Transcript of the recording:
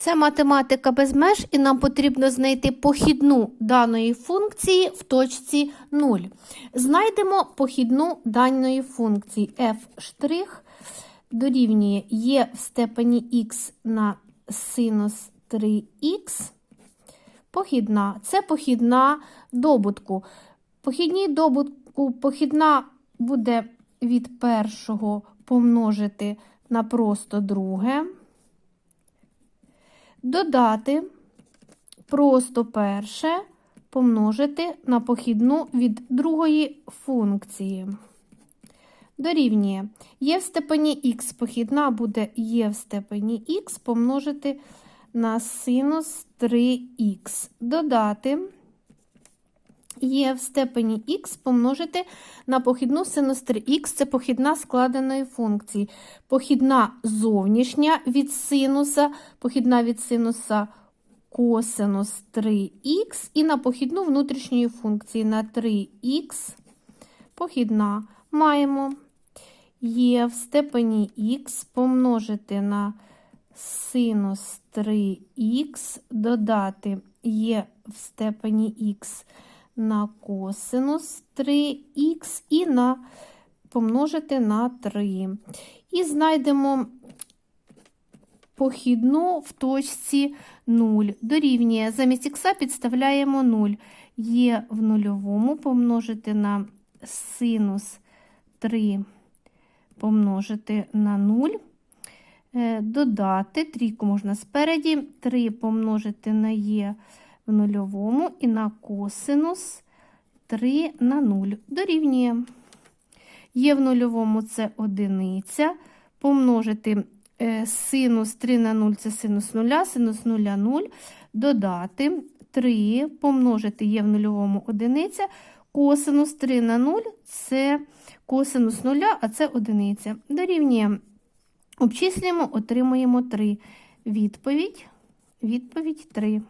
Це математика без меж, і нам потрібно знайти похідну даної функції в точці 0. Знайдемо похідну даної функції f' дорівнює є в степені х на синус 3х. Похідна. Це похідна добутку. Похідній добутку похідна буде від першого помножити на просто друге. Додати просто перше помножити на похідну від другої функції. Дорівнює є в степені х похідна буде є в степені х помножити на синус 3х. Додати є в степені х помножити на похідну синус 3х, це похідна складеної функції. Похідна зовнішня від синуса, похідна від синуса косинус 3х і на похідну внутрішньої функції на 3х. Похідна маємо є в степені х помножити на синус 3х, додати є в степені х на косинус 3х і на помножити на 3. І знайдемо похідну в точці 0. Дорівнює замість х підставляємо 0. Є в нульовому помножити на синус 3 помножити на 0. Е, Додати трійку можна спереді, 3 помножити на є в нульовому і на косинус 3 на 0. Дорівнює. Є в нульовому це одиниця. Помножити е, синус 3 на 0 це синус 0, синус 0 0. Додати 3 помножити є в нульовому одиниця. Косинус 3 на 0 це косинус 0, а це одиниця. Дорівнює. Обчислюємо, отримуємо 3. Відповідь. Відповідь 3.